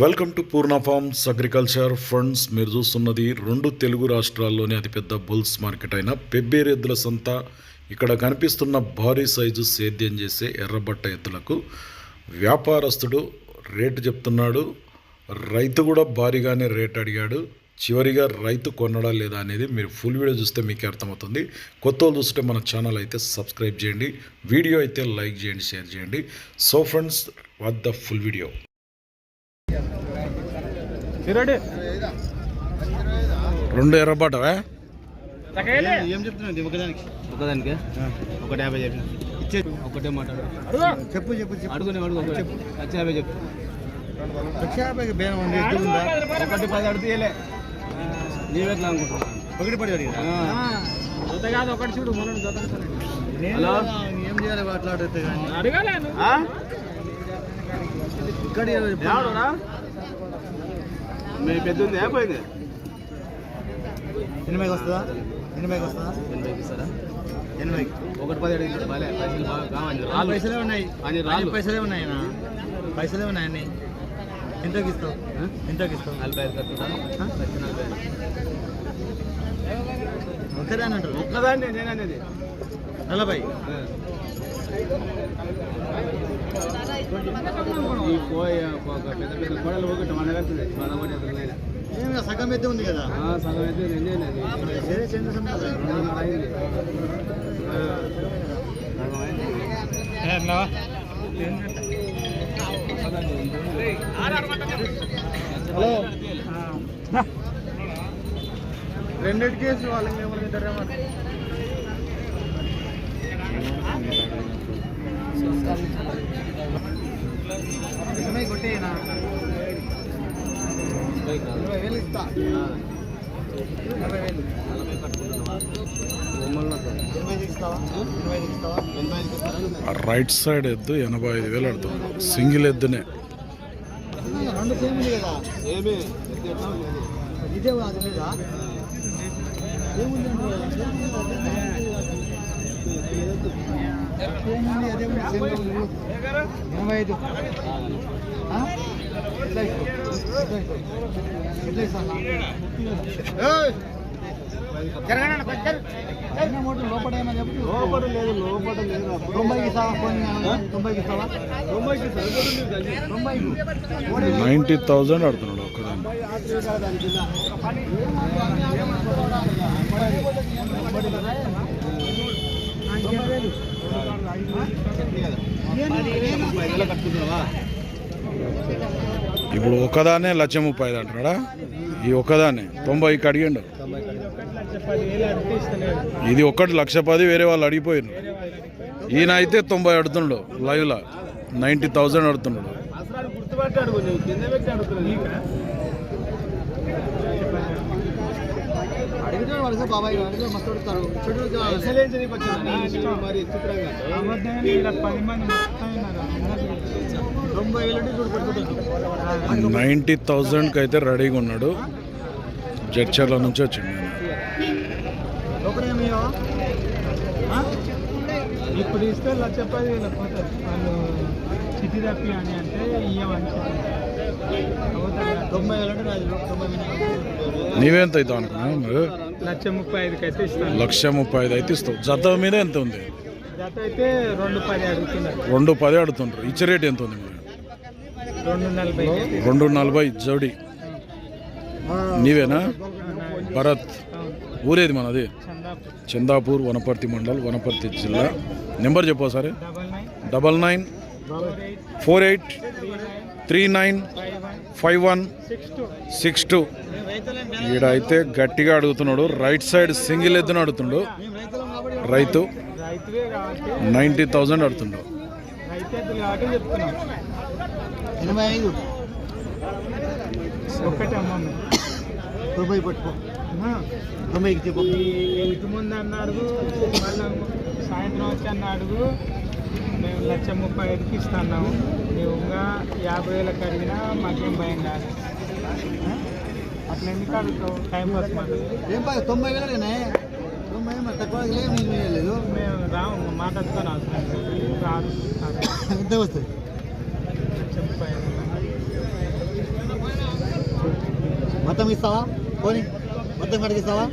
Welcome to Purna farms agriculture funds మీరు చూస్తున్నది రెండు తెలుగు రాష్ట్రాల్లోని అతిపెద్ద బుల్స్ మార్కెట్ అయిన పెబ్బేరు ఎద్దుల సంత. ఇక్కడ కనిపిస్తున్న భారీ సైజు సేద్యం చేసే ఎర్రబట్ట ఎద్దులకు వ్యాపారస్తుడు రేటు చెప్తున్నాడు. రైతు కూడా భారీగానే రేట్ అడిగాడు. చివరిగా రైతు కొనడా లేదా అనేది మీరు ఫుల్ వీడియో చూస్తే మీకు అర్థమవుతుంది. కొత్త వాళ్ళు చూస్తే మన ఛానల్ అయితే సబ్స్క్రైబ్ చేయండి. వీడియో అయితే లైక్ చేయండి షేర్ చేయండి. So friends what the full video. Ready ఎర్రబాటవా? ఏం చెప్తున్నావు ఒకదానికి? ఒకదానికి? ఒకటి యాభై చెప్పిన ఇచ్చే. ఒకటే మాట్లాడు. చెప్పు చెప్పు అడుగునే అడుగు చెప్పు. లక్ష యాభై చెప్పు. లక్ష యాభై బేరం ఉంది. ఒకటి పది అడుగుతీయలే నీవెట్లా అనుకుంటున్నావు? ఒకటి పది అడిగి జత కాదు ఒకటి చూడు మనం జత హలో? ఏం చేయాలి మాట్లాడితే కానీ? అడగాలి ఇక్కడ? మీ పెద్ద ఉంది అయిపోయింది. ఎనభైకి వస్తుందా? ఎనభైకి వస్తుందా? ఎనభైకి ఇస్తారా? ఎనభైకి ఒకటి పది అడిగింది బాలే పైసలు బాగా కావాలి పైసలే ఉన్నాయి. అని రాళ్ళు. పైసలే ఉన్నాయి పైసలే ఉన్నాయి అన్ని. ఎంతకి ఇస్తావు? ఎంతకి ఇస్తావు? నలభై ఐదు కట్టుకుంటా నలభై ఒక్కదాని అంటారు. ఒక్కదాన్ని నేను అనేది నలభై ఈ ఒక పెద్ద పెద్ద గోడలు ఒకటి కడుతుంది మన ఒకటి అసలు సగం అయితే ఉంది కదా? సగం అయితే సరే చంద్ర అయింది హలో. రెండిటి కేసు వాళ్ళకి ఏమైనా తింటారేమో ఇరవై కొట్టేనా ఇరవై వేలు ఇస్తా ఇరవై వేలు రైట్ సైడ్ ఎద్దు ఎనభై ఐదు వేలు అడుతుంది సింగిల్ ఎద్దునే. రెండు ఇదే ఎనభై ఐదు లోపల లోపల లేదు లోపల లేదు తొంభైకి తొంభైకి తొంభైకి నైంటీ థౌజండ్ అడుతున్నాడు ఒక్కదాన్ని. ఇప్పుడు ఒకదానే లక్ష ముప్పై ఐదు అంటున్నాడా? ఈ ఒక్కదాన్ని తొంభైకి అడిగిండు ఇది ఒక్కటి లక్ష పది వేరే వాళ్ళు అడిగిపోయారు ఈయన అయితే తొంభై అడుతున్నాడు లైవ్లో. నైంటీ థౌజండ్ అడుతున్నాడు అసలు గుర్తుపట్టాడు కొంచెం కింద పెట్టి అడుగుతున్నాడు అడిగితే వాడు బాబాయ్ అడిగితే మస్తు అడుగుతారు మరి పది మంది తొంభై వేలు చూడు పెట్టుకుంటారు నైంటీ థౌజండ్కి అయితే రెడీగా ఉన్నాడు. జడ్చర్ల నుంచి. ఒకరేమియో ఇప్పుడు ఇస్తే లక్ష పది వేలు పోతారు వాళ్ళు చిట్టి తప్పి అని అంటే ఇయ్యమని నీవెంత అవుతావు అనుకున్నా మరి? లక్ష ముప్పై ఐదుకి అయితే ఇస్తాను. లక్ష ముప్పై ఐదు అయితే ఇస్తావు. జత మీద ఎంత ఉంది? జత అయితే రెండు పది అడుగుతున్నారు. రెండు పది అడుగుతుండ్రు. ఇచ్చే రేట్ ఎంత ఉంది మరి? రెండు నలభై. రెండు నలభై జోడి. నీవేనా? భరత్. ఊరేది మనది? చందాపూర్ చందాపూర్ వనపర్తి మండల్ వనపర్తి జిల్లా. నెంబర్ చెప్పు సరే double nine. Four eight. Three nine five one six two. ఈడైతే గట్టిగా అడుగుతున్నాడు. రైట్ సైడ్ సింగిల్ ఎద్దును అడుగుతుండు. రైతు నైంటీ థౌజండ్ అడుతుండు సాయంత్రం వచ్చి అన్న అడుగు మేము లక్ష ముప్పై ఐదుకి ఇస్తున్నాము. ఇంకా యాభై వేలకు అడిగినా మాకేం భయం కాదు. అట్లా ఎందుకు అడుగుతావు? టైం పాస్ ఏం పా తొంభై వేలనే తొంభై తక్కువ లేదు మేము రాము మాట్లాడుతాను రాదు. ఎంత వస్తుంది లక్ష ముప్పై ఐదు మొత్తం ఇస్తావా? పోనీ. మొత్తం కడిగి ఇస్తావా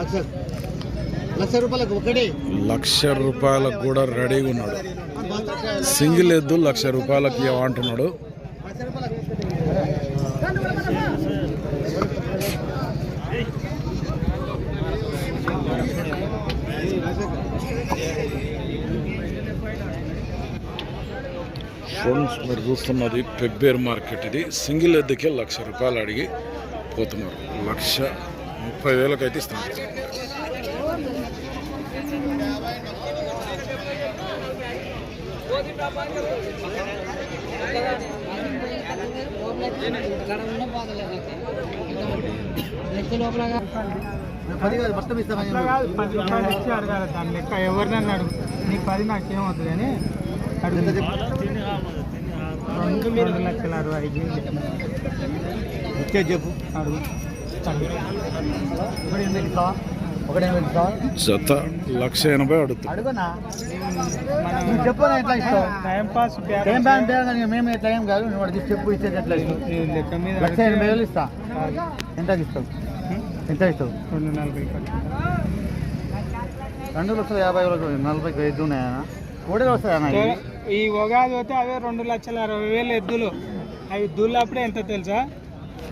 లక్ష. లక్ష రూపాయలకు ఒకటి. లక్ష రూపాయలకు కూడా రెడీగా ఉన్నాడు. సింగిల్ ఎద్దు లక్ష రూపాయలకి అంటున్నాడు. ఫ్రెండ్స్ మీరు చూస్తున్నది పెబ్బేర్ మార్కెట్ ఇది. సింగిల్ ఎద్దుకే లక్ష రూపాయలు అడిగి పోతున్నారు. లక్ష ముప్పై వేలకైతే ఇస్తున్నారు పది కాదు మొత్తం ఇస్తామని అట్లా కాదు పది రూపాయలు ఇచ్చి అడగాలి దాని లెక్క ఎవరినన్నా అడుగు నీకు పది నాకేమవుతుంది అని అడుగుతుంది రెండు రెండు లక్షల అరవై ఐదు చెప్పు అడుగు అడుగు ఒకటి జత లక్ష ఎనభై నువ్వు చెప్పు ఎట్లా ఇస్తావు? టైం పాస్ మేము ఎట్లా ఏం కాదు నువ్వు చెప్పు ఇచ్చేది ఎట్లా ఇస్తావు? ఈ లెక్క మీద లక్ష ఎనభై వేలు ఇస్తా. ఎంత ఇస్తావు? హ్మ్? ఎంత ఇస్తావు? రెండు నలభై. రెండు లక్షల యాభై వేలకు నలభైకి ఐదు ఉన్నాయా కూడా వస్తాయన్నా ఇవి? ఈ ఉగాది పోతే అవే రెండు లక్షల అరవై వేలు ఎద్దులు. అవి దూళ్ళప్పుడే ఎంత తెలుసా?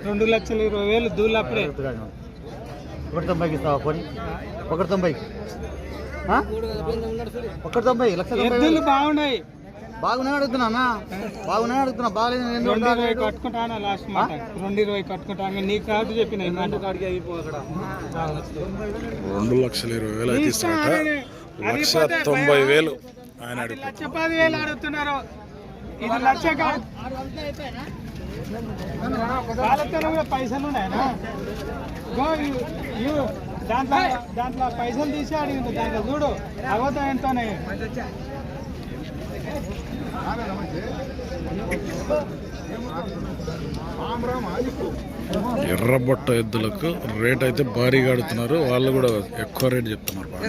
రెండు లక్షల ఇరవై వేలు దూళ్ళప్పుడే. ఒకటి తొంభైకి ఇస్తావా పోనీ ఒకటి తొంభై. ఆ? ఒకటి తొంభై లక్ష తొంభై. బాగున్నాయి. బాగున్నాయి అడుగుతున్నా అన్న. బాగున్నాయి అడుగుతున్నా. బాగాలేదు రెండు ఇరవై? కట్టుకుంటానా లాస్ట్ మాట. రెండు ఇరవై కట్టుకుంటాను? నీకు కాదు చెప్పిన రెండు లక్షల ఇరవై వేలు అయితే లక్ష తొంభై వేలు ఆయన అది అడుగుతాడు లక్ష పది వేలు అడుగుతున్నారు. ఇది లక్ష కాదు. వాళ్ళతో కూడా పైసలు ఉన్నాయనా. దాంట్లో దాంట్లో పైసలు తీసి అడిగింది. దాంట్లో చూడు అవతం ఎంతనే ఎర్రబొట్ట ఎద్దులకు రేట్ అయితే భారీగా అడుగుతున్నారు. వాళ్ళు కూడా ఎక్కువ రేట్ చెప్తున్నారు బాగా.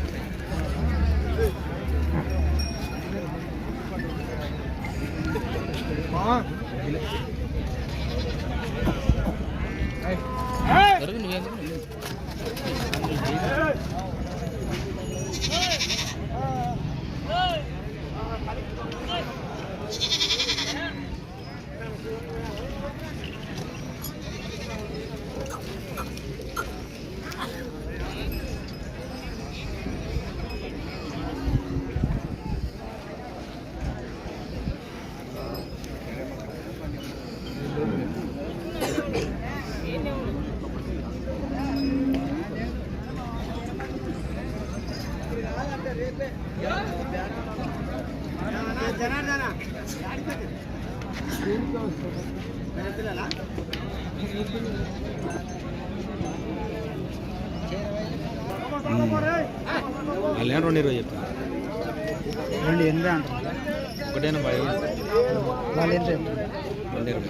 వాళ్ళు రెండు ఇరవై చెప్తారు రెండు ఎనిమిది అంటారు. ఒకటేనా వాళ్ళు ఎంత? రెండు ఇరవై.